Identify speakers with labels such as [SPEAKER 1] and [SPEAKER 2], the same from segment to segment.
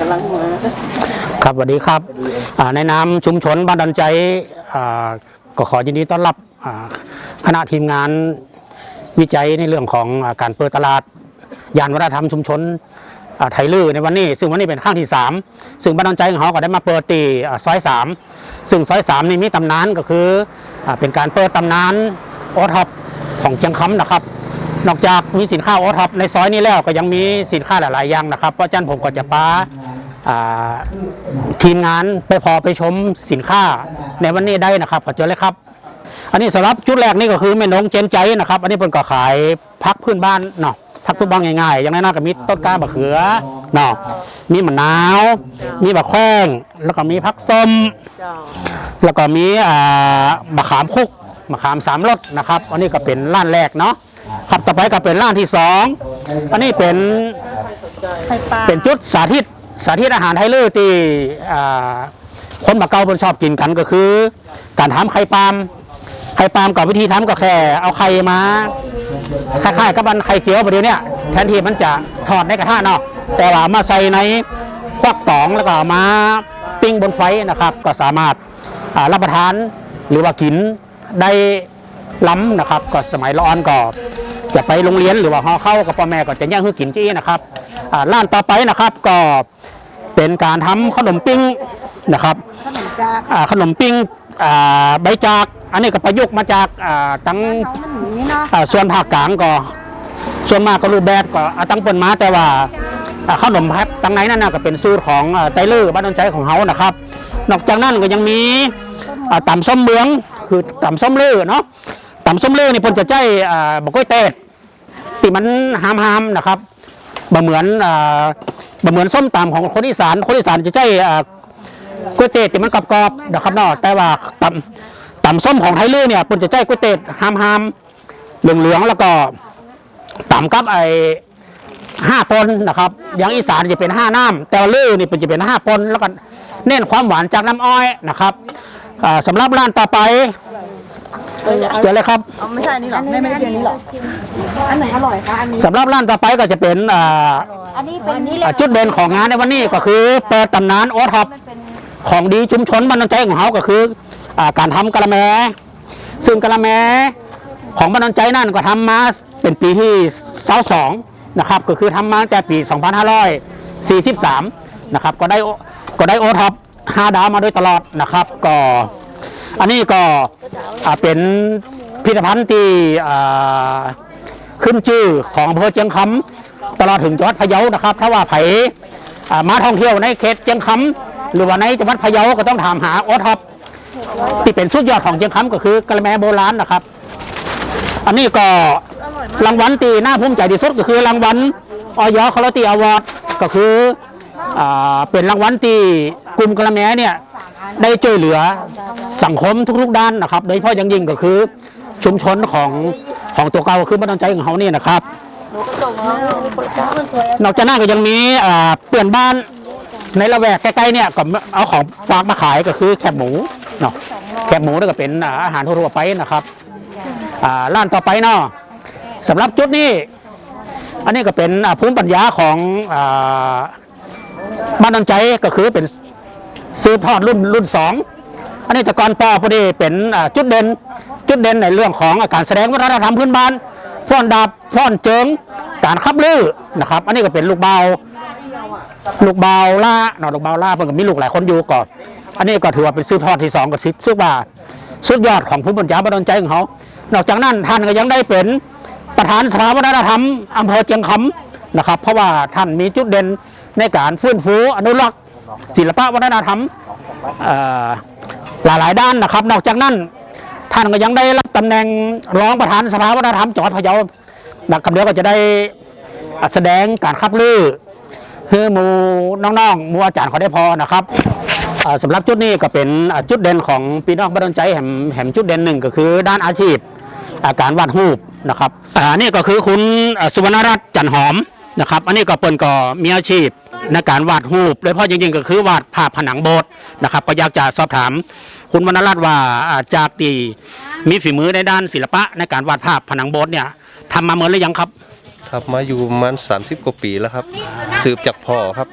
[SPEAKER 1] กำลังมา
[SPEAKER 2] ครับสวัสดีครับอ่าในนามชุมชนบ้านดันใจอ่าก็ขอยินดีต้อนรับอ่าคณะทีมงานวิจัยในเรื่องของอาการเปิดตลาด ยานวัฒนธรรมชุมชนอ่าไทยลือในวันนี้ ซึ่งวันนี้เป็นข้างที่ 3 ซึ่งบ้านดันใจของเขาก็ได้มาเปิดตีอ่าซอย 3 ซึ่งซอย3นี่มีตำนานก็คืออาเป็นการเปิดตำนานโอท็อปของเชียงคำนะครับ นอกจากมีสินค้าโอท็อปในซอยนี้แล้วก็ยังมีสินค้าหลาย ๆ อย่างนะครับ เพราะฉะนั้นผมก็จะปาอ่าทีมงานไปพอไปชมสินค้าในวันนี้ได้นะครับขอเจอเลยครับ อันนี้สำหรับจุดแรกนี่ก็คือแม่นงเจนใจนะครับ อันนี้เพิ่นก็ขายพักพื้นบ้านเนาะพักพื้นบ้านง่าย ๆ อย่างน้อยก็มีต้นกล้าบะเขือเนาะมีมะนาว มีบะแข้งแล้วก็มีพักส้มแล้วก็มีอ่ามะขามคุกมะขามสามรสนะครับ อันนี้ก็เป็นร้านแรกเนาะ ครับต่อไปก็เป็นร้านที่สองอันนี้เป็น
[SPEAKER 1] ไข่ปลา
[SPEAKER 2] เป็นจุดสาธิตสาธิตอาหารไทยเลอร์ที่อ่าคนมาเกาบนชอบกินกันก็คือ การทำไข่ปาล์มไข่ปาล์มกับวิธีทำก็แค่เอาไข่มาคล้ายๆกับมันไข่เจียวประเดี๋ยวเนี้ยแทนที่มันจะทอดในกระทะเนาะแต่ว่ามาใส่ในควักตองแล้วก็เอามาปิ้งบนไฟนะครับ ก็สามารถอ่ารับประทานหรือว่ากินได้ ล้ำนะครับ ก็สมัยร้อนก็จะไปโรงเรียนหรือว่าหอเข้ากับพ่อแม่ก็จะแย่งให้กินจี้นะครับอ่าร้านต่อไปนะครับก็เป็นการทำขนมปิ้งนะครับ
[SPEAKER 1] ขนมจาก
[SPEAKER 2] ขนมปิ้งใบจาก อันนี้ก็ประยุกต์มาจากตั้งส่วนภาคกลางก็ส่วนมากก็รูปแบบก็ตั้งเปินมาแต่ว่าขนมพัดตั้งไหนนั่นนะก็เป็นสูตรของไตเลอร์บ้านดอนใจของเขานะครับ นอกจากนั้นก็ยังมีอ่ำส้มเมืองคือต่ำส้มเลือเนาะ ตำส้มเลือนี่เพิ่นจะใจอ่าบะก้อยเตดที่มันหามๆนะครับบะเหมือนบะเหมือนส้มตำของคนอีสาน คนอีสานจะใจอ่าก๋วยเตี๋ยวที่มันกรอบๆนะครับเนาะแต่ว่าตำตำส้มของไทยเลือเนี่ยมันจะใจก๋วยเตี๋ยวหามหามๆเหลืองๆแล้วก็ตำกับไอ้ห้าปนนะครับอย่างอีสานจะเป็นห้าน้ำแต่ว่าลื้อนี่เป็นจะเป็นห้าปนแล้วก็เน้นความหวานจากน้ำอ้อยนะครับอ่าสำหรับร้านต่อไป เจอเลยครับ
[SPEAKER 1] เอาไม่ใช่อันนี้หรอไม่ไม่ใช่อันนี้หรออันไหนอร่อยคะอันนี้
[SPEAKER 2] สำหรับร้านต่อไปก็จะเป็นอ่า
[SPEAKER 3] อันนี้เป็นนี่เลย
[SPEAKER 2] อ่าจุดเด่นของงานในวันนี้ก็คือ เปิดตำนานโอท็อปของดีชุมชนบ้านนนใจของเขาก็คืออาการทำกะละแมซึ่งกะละแมของบ้านนนใจนั่นก็ทำมาเป็นปีที่สองนะครับก็คือทำมาตั้งแต่ปี 2543 นะครับก็ได้โอก็ได้โอท็อป5ดาวมาโดยตลอดนะครับ ก็ อันนี้ก็เป็นพิพิธภัณฑ์ที่ขึ้นชื่อของอำเภอเจียงคำตลอดถึงจังหวัดพะเยานะครับ ถ้าว่าไผ่มาท่องเที่ยวในเขตเจียงคำหรือว่าในจังหวัดพะเยาก็ต้องถามหาโอท็อปที่เป็นสุดยอดของเจียงคำก็คือกระแมโบราณนะครับ อันนี้ก็รางวัลที่น่าภูมิใจที่สุดก็คือรางวัลออยคอร์ตีอวอร์ดก็คืออเป็นรางวัลที่กลุ่มกระแมเนี่ย ได้ช่วยเหลือสังคมทุกๆด้านนะครับ โดยเฉพาะอย่างยิ่งก็คือชุมชนของของตัวเก่าคือบ้านดใจของเขาเนี่ยนะครับ นอกจากนั้นก็ยังมีอ่าเพื่อนบ้านในละแวกใกล้ๆเนี่ยก็เอาของฝากมาขายก็คือแคบหมูเนาะแคบหมูนี่ก็เป็นอาหารทั่วไปนะครับอ่าร้านต่อไปเนาะสำหรับจุดนี้ อันนี้ก็เป็นภูมิปัญญาของอบ้านดอนใจก็คือเป็น ซื้อทอดรุ่นรุ่นสองอันนี้จากกรปอพอดีเป็นจุดเด่นจุดเด่นในเรื่องของอาการแสดงวัฒนธรรมพื้นบ้านฟ้อนดาบฟ้อนเจิงการขับลือนะครับ อันนี้ก็เป็นลูกเบาลูกเบาล่าเนาะลูกเบาล่าเพิ่นก็มีลูกหลายคนอยู่ก่อน อันนี้ก็ถือว่าเป็นซื้อทอดที่สองกับซิซึ่งว่าสุดยอดของผู้บัญชาบดนใจของเขานอกจากนั้นท่านก็ยังได้เป็นประธานสภาวัฒนธรรมอำเภอเจียงคำนะครับ เพราะว่าท่านมีจุดเด่นในการฟื้นฟูอนุรักษ์ ศิลปะวัฒนธรรมเอ่อหลายๆด้านนะครับ นอกจากนั้น ท่านก็ยังได้รับตำแหน่งรองประธานสภาวัฒนธรรมจังหวัดพะเยานักคำเดียวก็จะได้แสดงการขับลือเฮือมูน้องๆมูอาจารย์เขาได้พอนะครับอ่าสำหรับจุดนี้ก็เป็นจุดเด่นของพี่น้องบ้านใจแห่มแห่มจุดเด่นหนึ่งก็คือด้านอาชีพอาการวาดรูปนะครับอ่านี่ก็คือคุณสุวรรณรัตน์จันหอม นะครับ อันนี้ก็เปิ้นก็มีอาชีพในการวาดรูปโดยเฉพาะจริงๆก็คือวาดภาพผนังโบสถ์นะครับ ก็อยากจะสอบถาม คุณวรรณรัตน์ว่าอ่าจากที่มีฝีมือในด้านศิลปะ ในการวาดภาพผนังโบสถ์เนี่ยทำมาเหมือนหรือยังครับ
[SPEAKER 3] ครับมาอยู่ประมาณ30 กว่าปีแล้วครับ สืบจากพ่อครับ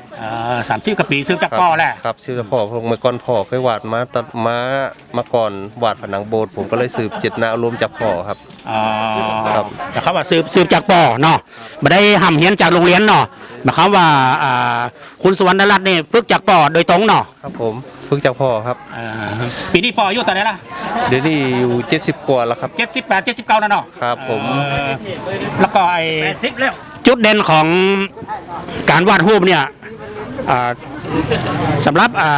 [SPEAKER 2] สามสิบกว่าปีซื้อจากพ่อแหละ
[SPEAKER 3] ครับสืบจากพ่อผมเมื่อก่อนพ่อเคยวาดมาตัดมามาก่อนวาดผนังโบสถ์ผมก็เลยสืบเจตนาอารมณ์จากพ่อครับ
[SPEAKER 2] อ๋อ
[SPEAKER 3] ครับ
[SPEAKER 2] แต่เขาว่าสืบสืบจากป่อเนาะไม่ได้ห่ำเฮียนจากโรงเรียนเนาะหมายความว่าอ่าคุณสุวรรณรัตน์นี่ฝึกจากป่อโดยตรงเนาะ
[SPEAKER 3] ครับผมฝึกจากพ่อครับ
[SPEAKER 2] อ่าปีนี้ป่ออายุเท่าไหร่ละ
[SPEAKER 3] เดี๋ยวนี้อยู่ 70 กว่าแล้วครับ
[SPEAKER 2] เจ็ดสิบแปดเจ็ดสิบเก้าแล้วเนาะ
[SPEAKER 3] ครับผม
[SPEAKER 2] เออแล้วก็ไอ้จุดเด่นของการวาดรูปเนี่ยอ่า สำหรับอ่า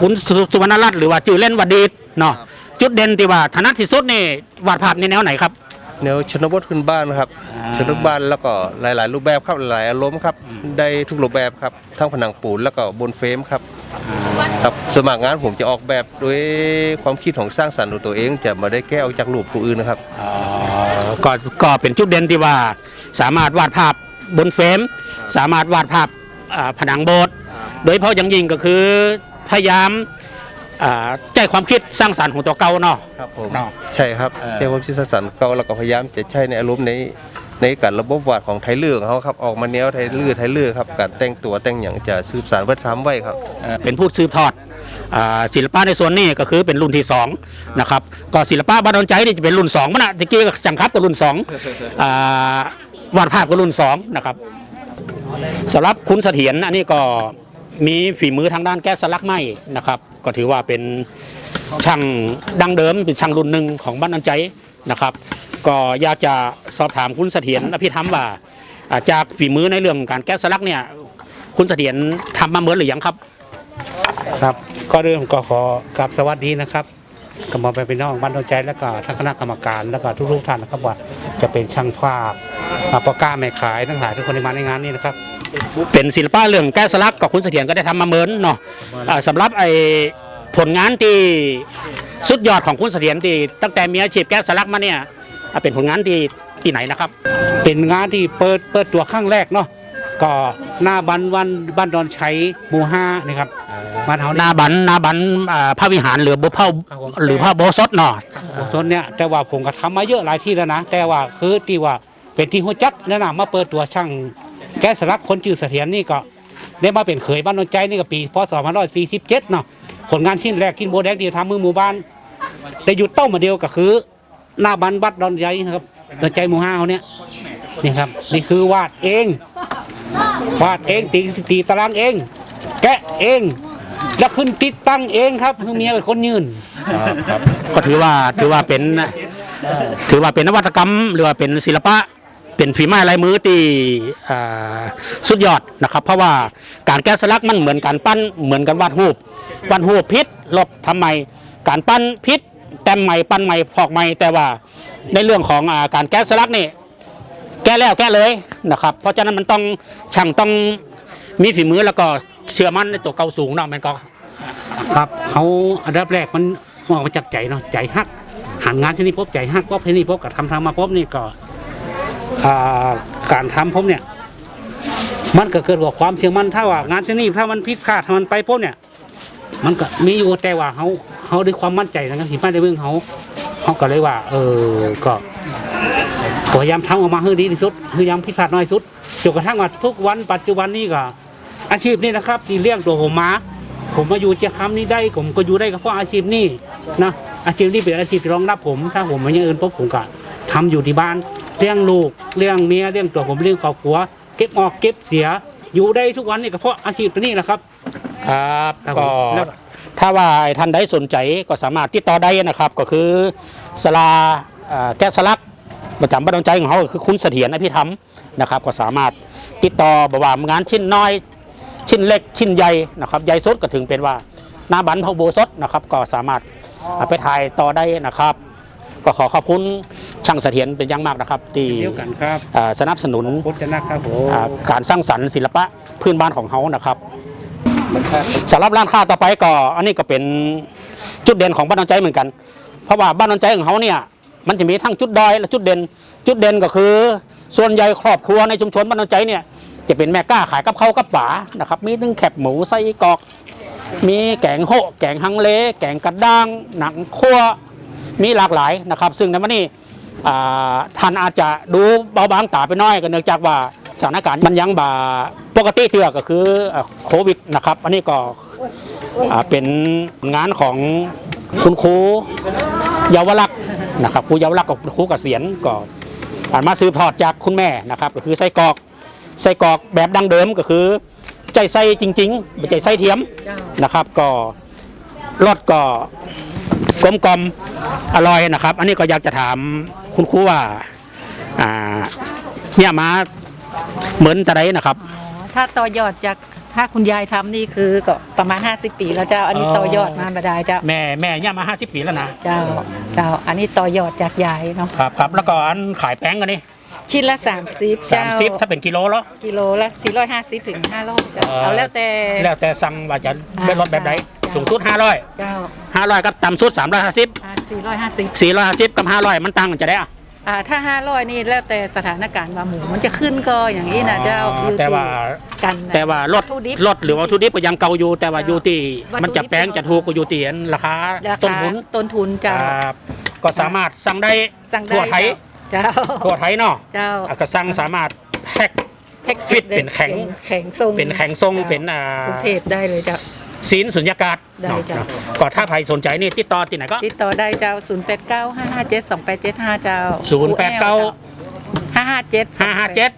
[SPEAKER 2] คุณสุวรรณรัตน์หรือว่าจื่อเล่นวดดีดเนาะจุดเด่นที่ว่าถนัดที่สุดนี่วาดภาพในแนวไหนครับ
[SPEAKER 3] แนวชนบทขึ้นบ้านครับ
[SPEAKER 2] อ่า
[SPEAKER 3] ชนบทบ้านแล้วก็หลาย ๆ รูปแบบครับหลายอารมณ์ครับได้ทุกรูปแบบครับทั้งผนังปูนแล้วก็บนเฟรมครับครับสวนมัครงานผมจะออกแบบด้วยความคิดของสร้างสรรค์ของตัวเอง จะไมาได้แก้ออกจากรูปผู้อื่นนะครับ
[SPEAKER 2] อ๋อก็ก็เป็นจุดเด่นที่ว่าสามารถวาดภาพบนเฟรม สามารถวาดภาพอ่า ผนังโบสถ์โดยเฉพาะอย่างยิ่งก็คือพยายามอ่าใจความคิดสร้างสรรค์ของตัวเก่าเนาะ
[SPEAKER 3] ครับผม
[SPEAKER 2] เนาะ
[SPEAKER 3] ใช่ครับ
[SPEAKER 2] เออ
[SPEAKER 3] ใช่ความคิดสร้างสรรค์เก่าแล้วก็พยายามจะใช้ในอารมณ์ในในการระบบวาดของไทยเลือกเขาครับออกมาแนวไทยเลือกไทยเลือกครับการแต่งตัวแต่งอย่างจะสืบสานวัฒนธรรมไว้ครับ
[SPEAKER 2] เอ่อเป็นผู้สืบทอดอ่าศิลปะในส่วนนี้ก็คือเป็นรุ่นที่สองนะครับก็ศิลปะบ้านดอนใจนี่จะเป็นรุ่นสองมันนะตะกี้ก็จังครับก็รุ่นสองอ่าวาดภาพก็รุ่นสองนะครับ สำหรับคุณเสถียรอันนี้ก็มีฝีมือทางด้านแก้สลักไม้นะครับ ก็ถือว่าเป็นช่างดังเดิมเป็นช่างรุ่นหนึ่งของบ้านดอนใจนะครับ ก็อยากจะสอบถามคุณเสถียรอภิธรรมว่าอาจากฝีมือในเรื่องการแก้สลักเนี่ย คุณเสถียรทำมาเหมือนหรือยังครับ
[SPEAKER 4] ครับก็เริ่มก็ขอกราบสวัสดีนะครับกำมอไปเป็นน้องบ้านดอนใจแล้วก็ท่านคณะกรรมการแล้วก็ทุกๆท่านนะครับว่าจะเป็นช่างภาพมาประกล้าแม่ขายทั้งหลายทุกคนที่มาในงานนี้นะครับ
[SPEAKER 2] เป็นศิลปะเรื่องแก้สลักกับคุณเสถียรก็ได้ทำมาเหมือนเนาะอ่าสำหรับไอ้ผลงานที่สุดยอดของคุณเสถียรที่ตั้งแต่มีอาชีพแก้สลักมาเนี่ยอ่าเป็นผลงานที่ที่ไหนนะครับ
[SPEAKER 4] เป็นงานที่เปิดเปิดตัวครั้งแรกเนาะก็หน้าบันวันบ้านดอนชัยหมู่ห้านะครับมาเท่า
[SPEAKER 2] ห
[SPEAKER 4] นี้
[SPEAKER 2] นาบันหนาบันอ่าพระวิหารหรือบุพเพา
[SPEAKER 4] ครับผม
[SPEAKER 2] หรือพระโบสถเนาะ
[SPEAKER 4] โอ้โซนเนี่ยแต่ว่าผมก็ทำมาเยอะหลายที่แล้วนะ แต่ว่าคือที่ว่าเป็นที่หัวจักแนะนำมาเปิดตัวช่าง แกสลักคนชื่อเสถียรนี่ก็ได้มาเป็นเขยบ้านดอนใจนี่ก็ปีพศ2547เนาะผลงานชิ้นแรกกินโบแดงที่ทำมือหมู่บ้าน แต่หยุดเต้ามาเดียวก็คือ หน้าบันบัดดอนใจนะครับดอนใจหมู่ห้าเขาเนี่ยนี่ครับนี่คือวาดเอง วาดเองตีตีตารางเอง แกะเอง แล้วขึ้นติดตั้งเองครับคือเมียเป็นคนยืน
[SPEAKER 2] ก็ถือว่าถือว่าเป็น ถือว่าเป็นนวัตกรรม หรือว่าเป็นศิลปะ เป็นฝีไม้ลายมือที่สุดยอดนะครับ เพราะว่าการแกะสลักมันเหมือนการปั้นเหมือนกันวาดรูปวาดรูปพิษลบทำไมการปั้นพิษแต้มใหม่ปั้นใหม่พอกใหม่แต่ว่าในเรื่องของอการแกะสลักนี่แก้แล้วแก้เลยนะครับ เพราะฉะนั้นมันต้องช่างต้องมีฝีมือแล้วก็เชื่อมั่นในตัวเก่าสูงเนาะมันก็
[SPEAKER 4] ครับเขาอันดับแรกมันมองมาจากใจเนาะใจฮักหันงานที่นี่พบใจฮักพบที่นี่พบกับทำทำมาพบนี่ก็ การทำพบเนี่ย มันก็เกิดว่าความเชื่อมั่นถ้าว่างานที่นี่ถ้ามันผิดพลาดมันไปพบเนี่ย มันก็มีอยู่แต่ว่าเขาเขาด้วยความมั่นใจนะครับที่บ้านในเมืองเขาเขาก็เลยว่า เออก็พยายามทำออกมาให้ดีที่สุดพยายามผิพาดน้อยที่สุดจนกระทั่งว่าทุกวันปัจจุบันนี้ก็ อาชีพนี้นะครับ ที่เลี้ยงตัวผมมาผมมาอยู่เจ้าคำนี้ได้ ผมก็อยู่ได้ก็เพราะอาชีพนี้นะอาชีพนี้เป็นอาชีพที่รองรับผม ถ้าผมไม่ยังอื่นปุ๊บผมก็ทำอยู่ที่บ้าน เลี้ยงลูกเลี้ยงเมียเลี้ยงตัวผมเลี้ยงครอบครัว เก็บออกเก็บเสีย อยู่ได้ทุกวันนี่ก็เพราะอาชีพนี้แหละครับ
[SPEAKER 2] ครับ
[SPEAKER 4] ครับ
[SPEAKER 2] ก็
[SPEAKER 4] ผมแล้ว
[SPEAKER 2] ถ้าว่าท่านใดสนใจก็สามารถติดต่อได้นะครับ ก็คือสลาอ่าแกะสลักประจำบ้านดอนใจของเขาก็คือคุณเสถียรอภิธรรมนะครับ ก็สามารถติดต่อบอกว่างานชิ้นน้อย ชิ้นเล็กชิ้นใหญ่นะครับใหญ่สุดก็ถึงเป็นว่าหน้าบันพระอุโบสถนะครับ ก็สามารถเอาไปถ่ายต่อได้นะครับ ก็ขอขอบคุณช่างเสถียรเป็นอย่างมากนะครับ ที่
[SPEAKER 4] เดียวกันครับ
[SPEAKER 2] อ่าสนับสนุน
[SPEAKER 4] พจนะครับผม
[SPEAKER 2] อ่าการสร้างสรรค์ศิลปะพื้นบ้านของเขานะครับสำหรับร้านค้าต่อไปก็อันนี้ก็เป็นจุดเด่นของบ้านนอนใจเหมือนกัน เพราะว่าบ้านนอนใจของเขาเนี่ยมันจะมีทั้งจุดดอยและจุดเด่น จุดเด่นก็คือ ส่วนใหญ่ครอบครัวในชุมชนบ้านนอนใจเนี่ยจะเป็นแม่กล้าขายกับเขาวกับฝานะครับมีทั้งแคบหมูไส้กรอก มีแกงโฮะแกงฮังเล แกงกระด้าง หนังคั่ว มีหลากหลายนะครับ ซึ่งในวันนี้อ่ท่านอาจจะดูเบาบางตาไปน้อยก็เนื่องจากว่าสถานการณ์มันยังบาปกติเตือก็คือโควิดนะครับ อันนี้ก็อ่าเป็นงานของคุณครูเยาวลักษณ์นะครับครูเยาวลักษณ์กับครูเกษียณก็อ่านมาสืบทอดจากคุณแม่นะครับ ก็คือไส้กรอกไส้กรอกแบบดั้งเดิมก็คือ ใจไส้จริงๆไม่ใจไส้เทียมนะครับ ก็รสก็ กลมกลมๆอร่อยนะครับ อันนี้ก็อยากจะถามคุณครูว่าอ่าเนี่ยมาเหมือนจะไรนะครับ
[SPEAKER 5] ถ้าต่อยอดจากถ้าคุณยายทำนี่คือก็ประมาณ 50 ปีแล้วเจ้า อันนี้
[SPEAKER 2] อ๋อ
[SPEAKER 5] ต่อยอดมาบดายเจ้า
[SPEAKER 2] แม่แม่เนี่ยมา 50 ปีแล้วนะ
[SPEAKER 5] เจ้าเจ้าอันนี้ต่อยอดจากยายเนาะ
[SPEAKER 2] ครับครับแล้วก็อันขายแป้งกันนี่
[SPEAKER 5] ชิ้นละ 30
[SPEAKER 2] สา
[SPEAKER 5] เจ้าม
[SPEAKER 2] สิบถ้าเป็นกิโลแล้ว
[SPEAKER 5] กิโลละ450ถึง500เจ้า
[SPEAKER 2] เอ่อ
[SPEAKER 5] เอาแล้วแต่
[SPEAKER 2] แล้วแต่สั่งว่าจะเป็นรถแบบใด
[SPEAKER 5] จ้า
[SPEAKER 2] สูงสุด500
[SPEAKER 5] เจ้า
[SPEAKER 2] 500กับต่ำสุด350
[SPEAKER 5] อ่า450
[SPEAKER 2] 450กับ500มันต่างกันจะได้อะ
[SPEAKER 5] อ่าถ้า500นี่แล้วแต่สถานการณ์ว่าหมูมันจะขึ้นก็อย่างนี้นะเจ้า
[SPEAKER 2] อ๋อ
[SPEAKER 5] อยู่
[SPEAKER 2] แต่ว่า
[SPEAKER 5] ที่กันนะ
[SPEAKER 2] แต่ว่ารถ
[SPEAKER 5] วัตถุดิบ
[SPEAKER 2] รถหรือวัตถุดิบก็ยังเก่าอยู่ แต่ว่าอยู่ที่
[SPEAKER 5] วัตถุดิบ
[SPEAKER 2] มันจะแป้งจะถูกก็อยู่ที่อันราคา
[SPEAKER 5] รา
[SPEAKER 2] ต้น
[SPEAKER 5] คา
[SPEAKER 2] ทุน
[SPEAKER 5] ต้นทุนเจ้า
[SPEAKER 2] ครับก็สามารถสั่งได้
[SPEAKER 5] สั่งได้
[SPEAKER 2] ทั่วไทย
[SPEAKER 5] เจ้า
[SPEAKER 2] ทั่วไทยเนาะ
[SPEAKER 5] เจ้า
[SPEAKER 2] อะก็สั่งสามารถแพ็ค
[SPEAKER 5] แพ็ก
[SPEAKER 2] ฟิตเป็นแข็ง
[SPEAKER 5] แข็งทรง
[SPEAKER 2] เป็นแข็งทรงเป็นอ่าก
[SPEAKER 5] รุงเทพได้เลยเจ้า
[SPEAKER 2] ศีลสุญญากาศ
[SPEAKER 5] ได้
[SPEAKER 2] เนาะ
[SPEAKER 5] จ้ะ
[SPEAKER 2] ก็ถ้าใครสนใจนี่ติดต่อที่ไหนก็
[SPEAKER 5] ติดต่อได้เจ้า 0 8 9 5 5 7 2 8 7 5 เจ้า
[SPEAKER 2] 089
[SPEAKER 5] 5 5 7
[SPEAKER 2] 557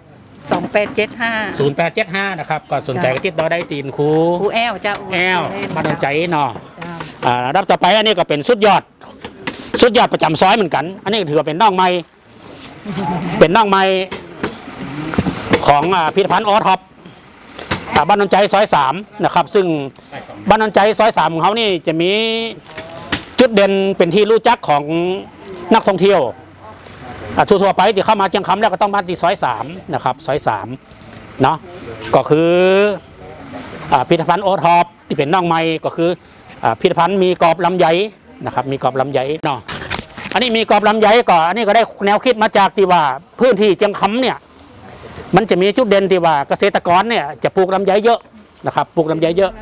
[SPEAKER 5] 2 8 7 5
[SPEAKER 2] 0875นะครับก็สนใจก็ติดต่อได้ตีนครู
[SPEAKER 5] ครูแอลเจ้า
[SPEAKER 2] แอลบ้านดอนใจเนาะ
[SPEAKER 5] เจ้า
[SPEAKER 2] อ่ารับต่อไปอันนี้ก็เป็นสุดยอด สุดยอดประจำซอยเหมือนกัน อันนี้ถือว่าเป็นน้องไม้เป็นน้องไม้ของอ่าพิพิธภัณฑ์ออท็อปอ่า บ้านดอนใจซอยสามนะครับ ซึ่งบ้านดอนใจซอยสามของเขานี่จะมีจุดเด่นเป็นที่รู้จักของนักท่องเที่ยวทั่วๆไปที่เข้ามาเชียงคำแล้วก็ต้องมาที่ซอยสามนะครับซอยสามเนาะก็คืออ่าพิพิธภัณฑ์โอทอปที่เป็นน้องไม้ก็คืออ่าพิพิธภัณฑ์มีกรอบลำไยนะครับ มีกรอบลำไยเนาะอันนี้มีกรอบลำไยก็อันนี้ก็ได้แนวคิดมาจากที่ว่าพื้นที่เชียงคำเนี่ย มันจะมีจุดเด่นที่ว่าเกษตรกรเนี่ยจะปลูกลำไยเยอะนะครับปลูกลำไยเยอะ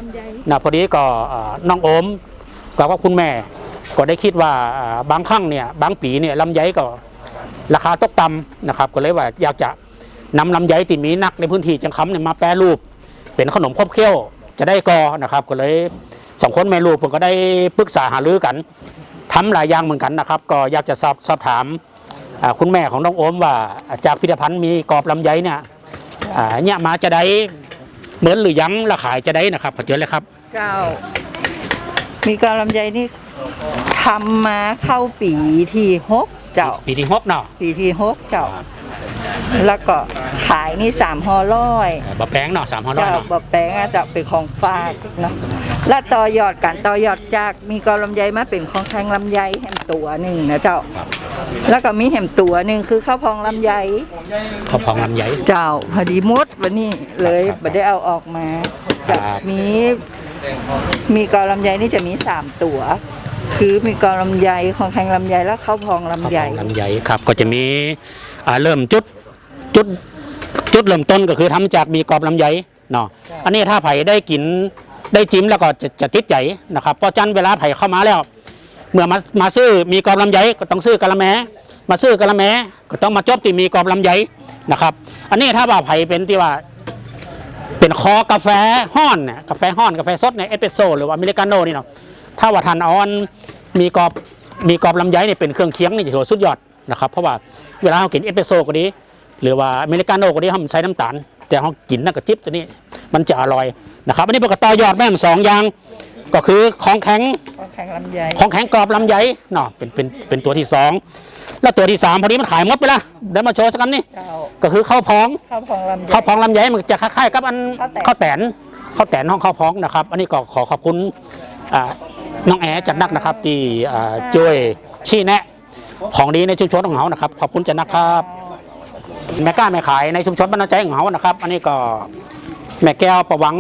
[SPEAKER 2] นะพอดีก็อ่าน้องโอมกับว่าคุณแม่ ก็ได้คิดว่าอ่าบางครั้งเนี่ยบางปีเนี่ยลำไยก็ราคาตกต่ำนะครับก็เลยว่าอยากจะนำลำไยที่มีนักในพื้นที่จังคำเนี่ยมาแปรรูป เป็นขนมครบเคี้ยวจะได้กอนะครับก็เลยสองคนแม่ลูกผมก็ได้ปรึกษาหารือกันทำหลายอย่างเหมือนกันนะครับ ก็อยากจะสอบสอบถามอ่า คุณแม่ของน้องโอมว่า จากพิพิธภัณฑ์มีกรอบลำไยเนี่ยอ่าเนี่ยมาจะได้เหมือนหรือยังราขายจะได้นะครับขอเชิญเลยครับ
[SPEAKER 6] เจ้า มีกอลำไยนี่ทำมาเข้าปีที่หกเจ้า
[SPEAKER 2] ปีที่หกเนาะ
[SPEAKER 6] ปีที่หกเจ้าแล้วก็ขายนี่สามห่อร้อย
[SPEAKER 2] เอ่อบะแป้งเนาะสามห้าร้อย
[SPEAKER 6] เจ้า
[SPEAKER 2] เนาะ
[SPEAKER 6] บะแป้งอะจะเป็นของฝากเนาะ และต่อยอดกันต่อยอดจากมีกอลำไยมาเป็นของแทงลำไยแหมตัวหนึ่งนะเจ้า แล้วก็มีแหมตัวหนึ่งคือข้าวพองลำไย
[SPEAKER 2] ข้าวพองลำไย
[SPEAKER 6] เจ้าพอดีมดวันนี้เลย
[SPEAKER 2] ครับ
[SPEAKER 6] ไม่ได้เอาออกมา
[SPEAKER 2] ครั
[SPEAKER 6] จะ
[SPEAKER 2] บ
[SPEAKER 6] มีมีกอลำไยนี่จะมีสามตัวคือมีกอลำไยของแข็งลำไยแล้วข้าวพอง
[SPEAKER 2] ข้าว
[SPEAKER 6] ลำ
[SPEAKER 2] พ
[SPEAKER 6] ไย
[SPEAKER 2] องลำไยครับ ก็จะมีอ่าเริ่มจุดจุดจุดเริ่มต้นก็คือทำจากมีกรอบลำไยเนาะอันนี้ถ้าไผ่ได้กิน ได้จิ้มแล้วก็จะจะติดใจนะครับเพราะจันเวลาไผ่เข้ามาแล้ว เมื่อมามาซื้อมีกรอบลำไยก็ต้องซื้อกะละแมมาซื้อกะละแมก็ต้องมาจบที่มีกรอบลำไยนะครับ อันนี้ถ้าว่าไผ่เป็นที่ว่า เป็นคอกาแฟห้อนเนี่ยกาแฟห้อนกาแฟสดเนี่ยเอสเปรสโซ่หรือว่าอเมริกาโน่นี่เนาะถ้าว่าทานออนมีกรอบมีกรอบลำไยเนี่ยเป็นเครื่องเคียงนี่ถือว่าสุดยอดนะครับเพราะว่าเวลาเรากินเอสเปรสโซ่ก็ดีหรือว่าอเมริกาโน่ก็ดีเขาใส่น้ำตาล แต่เขากินนั่นก็จิ๊บตัวนี้ มันจะอร่อยนะครับอันนี้ปกติยอดแม่มสองอย่าง ก็คือของแข็ง
[SPEAKER 6] ของแข็งลำไย
[SPEAKER 2] ของแข็งกรอบลำไยเนาะเป็นเป็นเป็นตัวที่สองแล้วตัวที่สามพอดีมันขายหมดไปละเดี๋ยวมาโชว์สักกันนี่
[SPEAKER 6] เจ้า
[SPEAKER 2] ก็คือข้าวพอง
[SPEAKER 6] ข้าวพองลำไย
[SPEAKER 2] ข้าวพองลำไยมันจะคล้ายๆกับอัน
[SPEAKER 6] ข้าวแตน
[SPEAKER 2] ข้าวแตนข้าวแตนห้องข้าวพองนะครับ อันนี้ก็ขอขอบคุณอ่าน้องแอจัดนักนะครับที่อ่าช่วยชี้แนะของดีในชุมชนของเขานะครับ ขอบคุณจัดนักครับ แม่ก้าแม่ขายในชุมชนบ้านนาใจของเขานะครับ อันนี้ก็แม่แก้วประวัง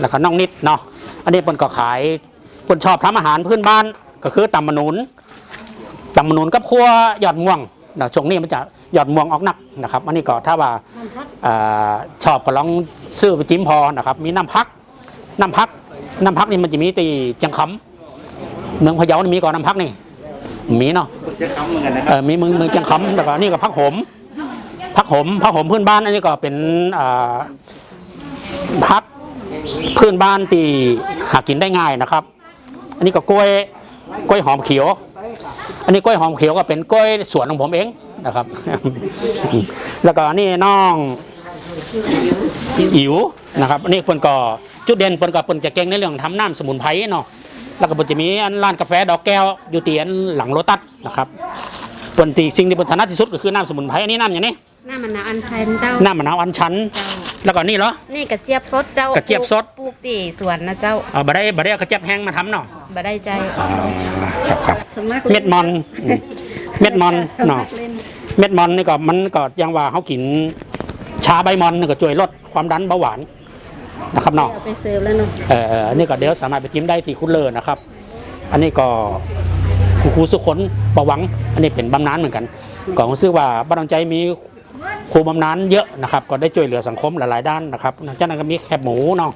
[SPEAKER 2] แล้วก็น้องนิดเนาะอันนี้เพิ่นก็ขายเพิ่นชอบทำอาหารพื้นบ้านก็คือตำมะนุนตำมะนุนกับครัวยอดม่วงนะช่วงนี้มันจะยอดม่วงออกหนักนะครับ อันนี้ก็ถ้าว่าอชอบก็ลองซื้อไปจิ้มพอนะครับ มีน้ำพัก น้ำพัก น้ำพักนี่มันจะมีตีจังคำเมืองพะเยานี่มีก่อนน้ำพักนี่ มีเนาะ
[SPEAKER 4] จะคำเมือนกันนะค
[SPEAKER 2] เอ
[SPEAKER 4] รับ
[SPEAKER 2] องมึงจังคำแล้วก็นี่ก็พักหม พักหมพักหมพื้นบ้านอันนี้ก็เป็นพักพื้นบ้านที่หากินได้ง่ายนะครับ อันนี้ก็กล้วยกล้วยหอมเขียว อันนี้กล้วยหอมเขียวก็เป็นกล้วยสวนของผมเองนะครับ แล้วก็นนี้น้องอิ๋วนะครับนนี้เพิ่นก็จุดเด่นเพิ่นก็เพิ่นจะเก่งในเรื่องทำน้ำสมุนไพรเนาะแล้วก็เพิ่นจะมีอันร้านกาแฟดอกแก้วอยู่ที่อันหลังโลตัสนะครับเพิ่นที่สิ่งที่เพิ่นถนัดที่สุดก็คือน้ำสมุนไพรอันนี้น้ำอย่างนี้
[SPEAKER 7] หน้ามันนาวอันชันเจ้า
[SPEAKER 2] น้ำมะนาวอัญชัน
[SPEAKER 7] เจ้า
[SPEAKER 2] แล้วก็นี่เหรอ
[SPEAKER 7] นี่กระเจี๊ยบสดเจ้าก
[SPEAKER 2] ระเจี๊ยบสด
[SPEAKER 7] ปลูกตีสวนนะเจ้า
[SPEAKER 2] อ่าบ่ได้บ่ได้เอากระเจี๊ยบแห้งมาทำเนาะ
[SPEAKER 7] บ่ได้ใจ
[SPEAKER 2] ครับครับ
[SPEAKER 1] สมัคร
[SPEAKER 2] เม็ดมอนอืมเม็ดมอนเนาะเม็ดมอนนี่ก็มันก็อยังว่าเขากินชาใบมอนนี่ก็ช่วยลดความดันเบาหวานนะครับเนาะ
[SPEAKER 7] เอาไปเสิร์ฟแล้วเนาะ
[SPEAKER 2] เออเอออันนี้ก็เดี๋ยวสามารถไปจิ้มได้ที่คุณเลอนะครับ อันนี้ก็ครูครูสุขนประวัง อันนี้เป็นบำนาญเหมือนกันก็ผมซื้อว่าบ้านดอนใจมี ครูบำนาญเยอะนะครับ ก็ได้ช่วยเหลือสังคมหลายๆด้านนะครับจากนั้นก็มีแคบหมูเนาะ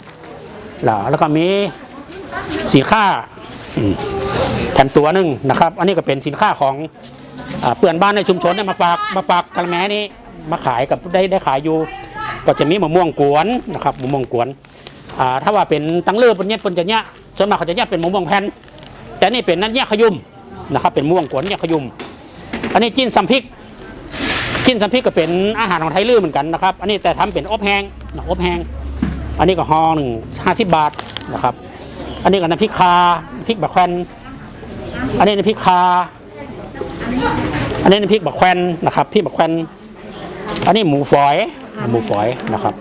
[SPEAKER 2] แล้วก็มีสินค้าแถมตัวหนึ่งนะครับ อันนี้ก็เป็นสินค้าของอเปื่อนบ้านในชุมชนเนี่ยมาฝากมาฝากกระแมนี้มาขายกับได้ได้ขายอยู่ ก็จะมีมะม่วงกวนนะครับมะม่วงกวนถ้าว่าเป็นตังเลือเป็นเนี้ยเป็นจะเนี้ยส่วนมากเขาจะเนี้ยเป็นมะม่วงแผ่นแต่นี่เป็นนั่นเนี้ยขยุมนะครับ เป็นมะม่วงกวนเนี้ยขยุมอันนี้จิ้นซัมพริก จิ้นซัมพริกก็เป็นอาหารของไทยลื้อเหมือนกันนะครับ อันนี้แต่ทำเป็นอบแห้งนะอบแห้ง อันนี้ก็ห่อหนึ่งห้าสิบบาทนะครับ อันนี้ก็น้ำพริกคาพริกบะแควนอันนี้น้ำพริกคา อันนี้น้ำพริกบะแควนนะครับพริกบะแควนอันนี้หมูฝอยหมูฝอยนะครับ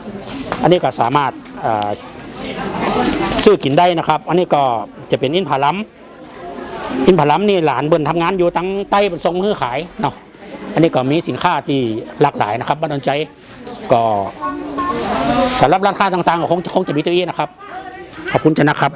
[SPEAKER 2] อันนี้ก็สามารถซื้อกินได้นะครับ อันนี้ก็จะเป็นอินผาลัมอินผาลัมนี่หลานเบิ่นทำงานอยู่ตั้งใต้บนทรงมือขายเนาะ อันนี้ก็มีสินค้าที่หลากหลายนะครับบ้านดอนใจก็สำหรับร้านค้าต่างๆก็คงคงจะมีตัวเองนะครับ ขอบคุณจะนะครับ